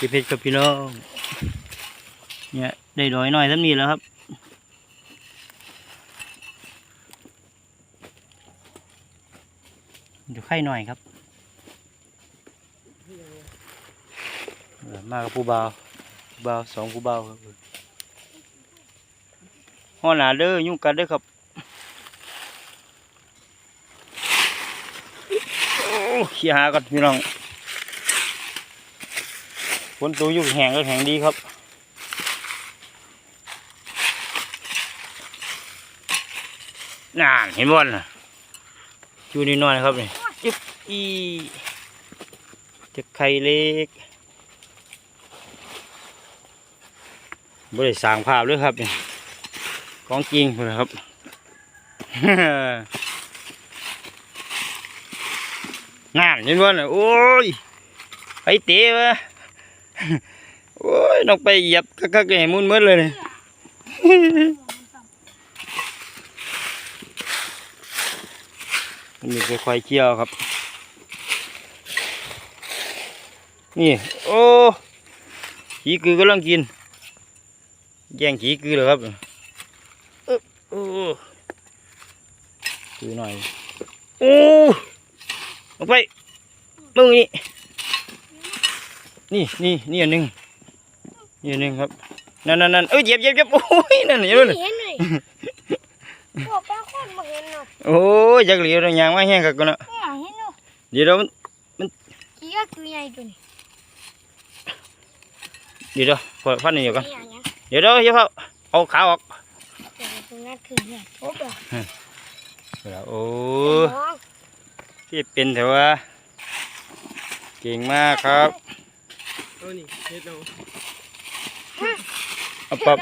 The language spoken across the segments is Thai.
เก็บเพชรครับพี่น้องเนี่ยได้ดอยหน่อยท่านี้แล้วครับเดี๋ยวไข่หน่อยครับมากับผู้บ่าวผู้บ่าวสองผู้บ่าวครับห้อหนาเด้อยุ่งกันเด้อครับโอ้ขี้หากันพี่น้อง ฝนตัวยุกแห้งก็แห้งดีครับนานเห็นบอลนะอยู่นิดหน่อยครับนี่จิ๊บอีจะไข่เล็กบริสร้างภาพเลยครับนี่ของจริงเลยครับนานเห็นบอลนะโอ้ยไปเตะวะ โอ้ยน้องไปเหยียบคักๆให้มุนมืดเลยเนี่ยนี่ไปควายเกี่ยวครับ นี่ โอ้ขี้กือกำลังกิน แย่งขี้กือเลยครับอึ๊บโอ้คือหน่อย โอ้ลงไปมึงนี่ นี่นี่นี่อันหนึ่งนี่อันหนึ่งครับนั่นนั่นนั่นเอ้ยเหยียบเหยียบเหยียบโอ้ยนั่นเห็นไหมเห็นเลยพวกปลาคนมาเห็นเนาะโอ้ยจักเหลียวเรายางมาแห้งกักกันเนาะเนี่ยเห็นเนาะเดี๋ยวเรามันขี้ก็ตัวใหญ่ตัวนี้เดี๋ยวเราพอฟันนี่เดี๋ยวกันนี่อย่างเงี้ยเดี๋ยวเราเดี๋ยวเขาเอาขาออกเดี๋ยวตรงนั้นคือเนี่ยโอ้เปล่าเดี๋ยวโอ้น้องพี่เป็นแต่ว่าเก่งมากครับ เอานี่เฮ็ดเอาเอาปับ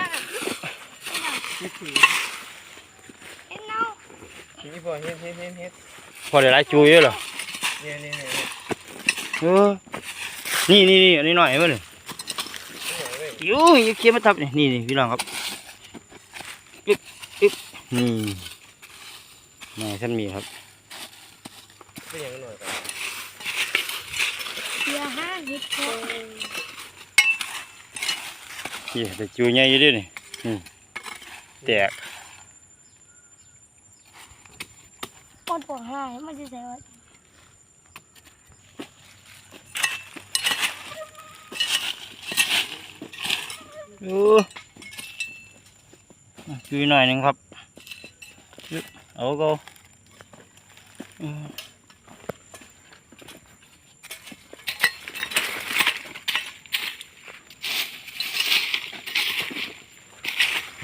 เฮ็ดถือเห็นเนาะนี่พอเฮ็ดเฮ็ดเฮ็ดเฮ็ดพอได้หลายจุยเลยเหรอเนี่ยเนี่ยเนี่ยเออนี่นี่นี่อันนี้หน่อยมั้ยนี่เนี่ยยูยูเคี้ยวมาทับนี่นี่นี่พี่น้องครับอึ๊บอึ๊บนี่แม่ท่านมีครับเป็นอย่างหน่อยกัน เดี๋ยวห้าเห็ดโคนนี่แต่จูใหญ่อยู่ด้นี่อืมแตกปนปวดห้ามันจะใส่ไว้โอ้จูหน่อยหนึ่งครับอึ๊บเอาก็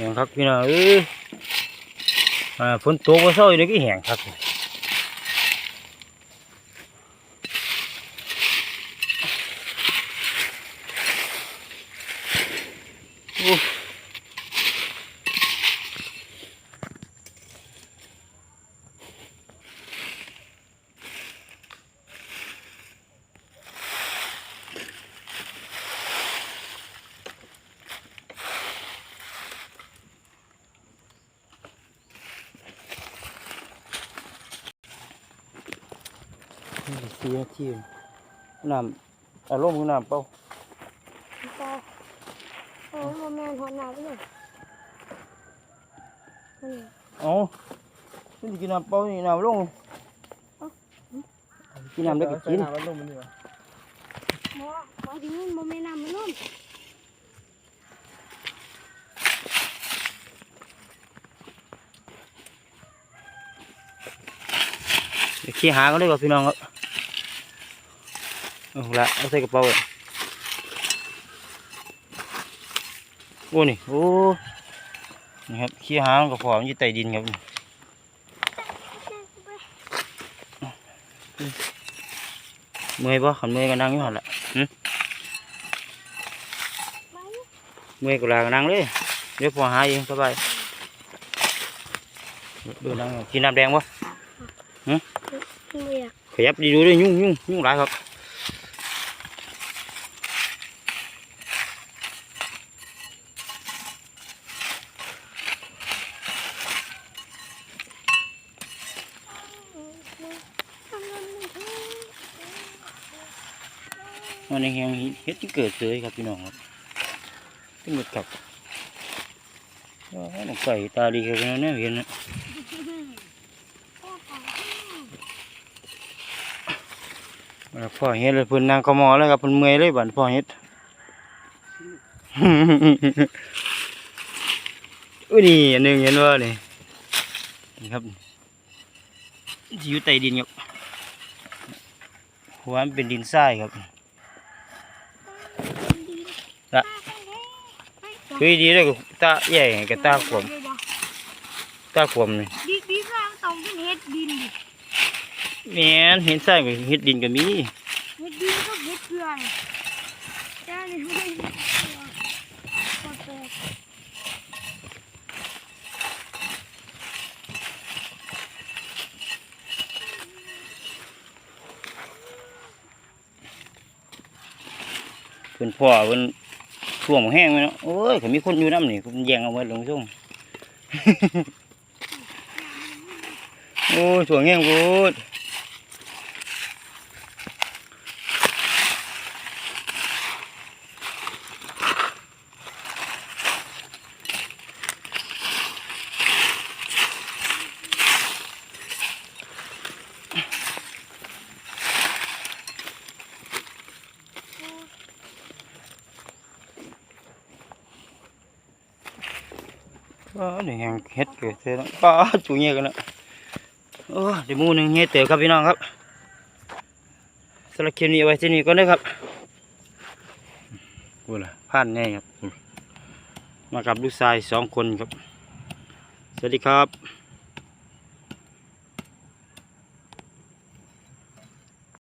แหงครับพี่น้องเอ้ยอ่าฝนตกก็เศร้าอยู่นี่ก็แหงครับ นี่สี่นาทีน้ำอารมณ์คือน้ำเปล่าปลาโอ้โมแมนหัวหน้าไปเลยนี่เอ๋อนี่กินน้ำเปล่านี่น้ำลงกินน้ำได้ก็กินน้ำมันลงมันดีกว่าหมอหมอที่นี่โมแมนน้ำมันนุ่มเดี๋ยวขี้หาก็ได้ก่อนพี่น้องครับเอา ละเอาใส่กระเป๋าเลยโอ้นี่โอ้นี่ครับขี้หามันก็พอมันอยู่ใต้ดินครับเมื่อยปะขันเมื่อยก็นั่งอยู่หันละหึเมื่อยก็ลาก็นั่งเลยเดี๋ยวพอหาเองสบายดูนั่งกินน้ำแดงปะไม่อยากขยับดีดูด้วยยุ่งยุ่งยุ่งหลายครับ มันในแหงเฮ็ดที่เกิดเสยครับพี่น้องครับขึ้นมากับอ๋อน้องไก่ตาดีครับน้องเนี่ยเห็นนะพ่อของแล้วพ่อเฮ็ดเลยเพิ่นนางกมอแล้วครับเพิ่นเมื่อยเลยบัดพ่อเฮ็ดอุ้ยนี่อันหนึงเห็นว่านี่นี่ครับอยู่ใต้ดินครับหัวมันเป็นดินทรายครับ ละ คือดีเลยกับตาใหญ่กับตาขวมตาขวมนี่ดีดีสร้างต้องเป็นเฮ็ดดินดิแม่นเห็นทรายกับเฮ็ดดินก็มีเฮ็ดดินก็เฮ็ดเกลือนี่แต่นี่ไม่เฮ็ดเกลือก็แตกเพิ่นพ่อเพิ่น ท่วมแห้งเลยเนาะโอ้ยก็มีคนอยู่น้ำนี่เพิ่นแยงเอาไว้ลงช่วงโอ้ยสวยแห้งกูด ก็นี่แห้งเฮ็ดเกิดเสร็จแล้วก็จุ่เงี้ยกันแล้วโอ้ยเดี๋ยวมูนึงเงี้ยเต๋อครับพี่น้องครับสำหรับคลิปนี้ไว้ที่นี่ก็ได้ครับพูดละพลาดแน่ครับ มากับลูกชายสองคนครับ สวัสดีครับ